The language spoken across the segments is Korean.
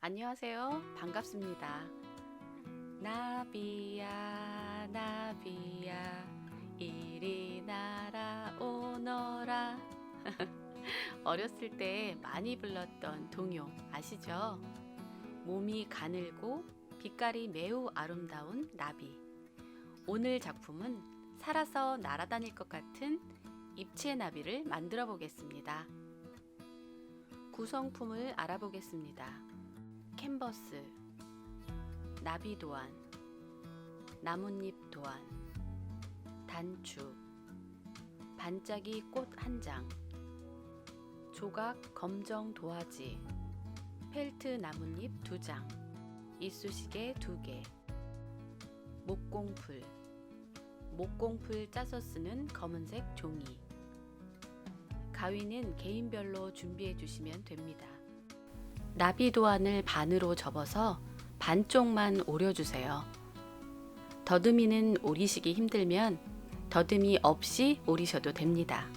안녕하세요. 반갑습니다. 나비야, 나비야, 이리 날아오너라. 어렸을 때 많이 불렀던 동요 아시죠? 몸이 가늘고 빛깔이 매우 아름다운 나비. 오늘 작품은 살아서 날아다닐 것 같은 입체 나비를 만들어 보겠습니다. 구성품을 알아보겠습니다. 캔버스, 나비 도안, 나뭇잎 도안, 단추, 반짝이 꽃 한 장, 조각 검정 도화지, 펠트 나뭇잎 두 장, 이쑤시개 두 개, 목공풀, 목공풀 짜서 쓰는 검은색 종이, 가위는 개인별로 준비해 주시면 됩니다. 나비 도안을 반으로 접어서 반쪽만 오려주세요. 더듬이는 오리시기 힘들면 더듬이 없이 오리셔도 됩니다.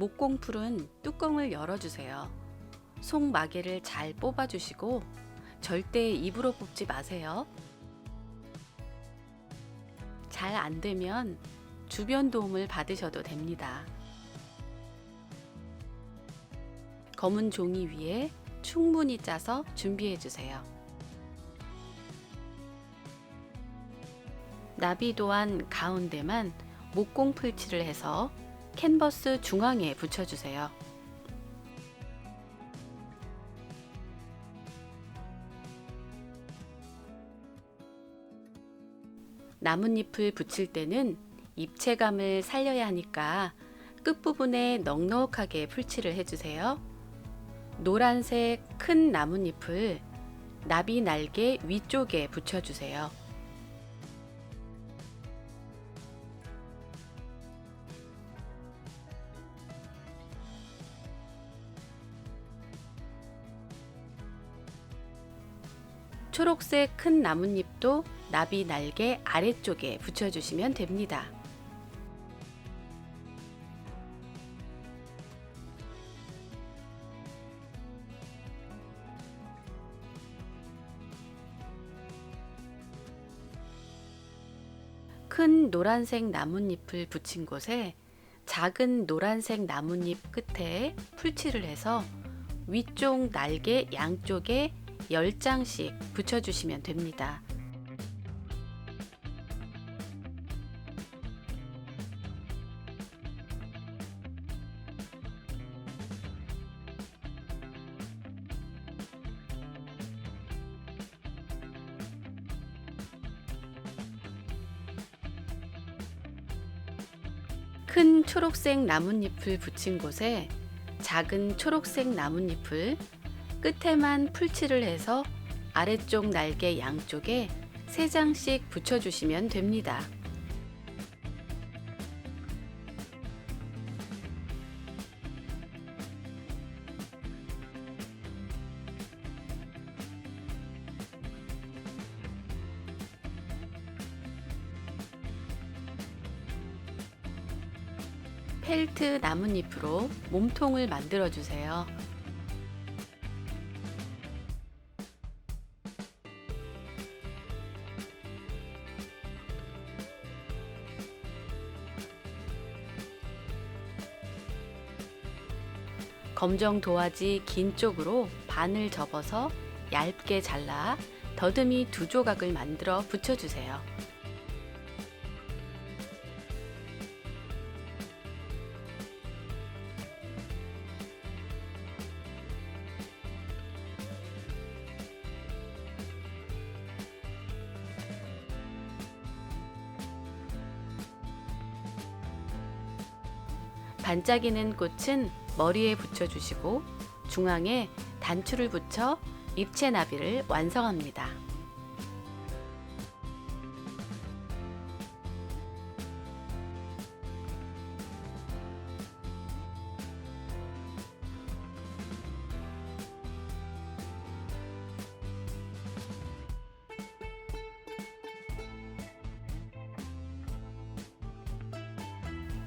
목공풀은 뚜껑을 열어주세요. 속 마개를 잘 뽑아주시고 절대 입으로 뽑지 마세요. 잘 안 되면 주변 도움을 받으셔도 됩니다. 검은 종이 위에 충분히 짜서 준비해 주세요. 나비 도안 가운데만 목공 풀칠을 해서 캔버스 중앙에 붙여주세요. 나뭇잎을 붙일 때는 입체감을 살려야 하니까 끝부분에 넉넉하게 풀칠을 해주세요. 노란색 큰 나뭇잎을 나비 날개 위쪽에 붙여주세요. 초록색 큰 나뭇잎도 나비 날개 아래쪽에 붙여주시면 됩니다. 큰 노란색 나뭇잎을 붙인 곳에 작은 노란색 나뭇잎 끝에 풀칠을 해서 위쪽 날개 양쪽에 10장씩 붙여주시면 됩니다. 큰 초록색 나뭇잎을 붙인 곳에 작은 초록색 나뭇잎을 끝에만 풀칠을 해서 아래쪽 날개 양쪽에 3장씩 붙여주시면 됩니다. 펠트 나뭇잎으로 몸통을 만들어 주세요. 검정 도화지 긴 쪽으로 반을 접어서 얇게 잘라 더듬이 두 조각을 만들어 붙여주세요. 반짝이는 꽃은 머리에 붙여주시고 중앙에 단추를 붙여 입체 나비를 완성합니다.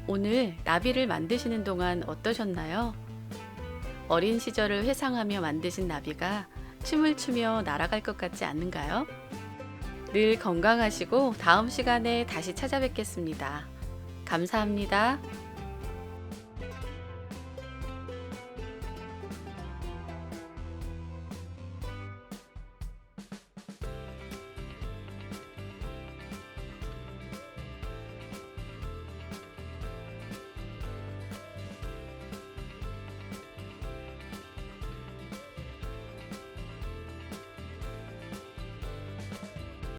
오늘 나비를 만드시는 동안 어떠셨나요? 어린 시절을 회상하며 만드신 나비가 춤을 추며 날아갈 것 같지 않는가요? 늘 건강하시고 다음 시간에 다시 찾아뵙겠습니다. 감사합니다.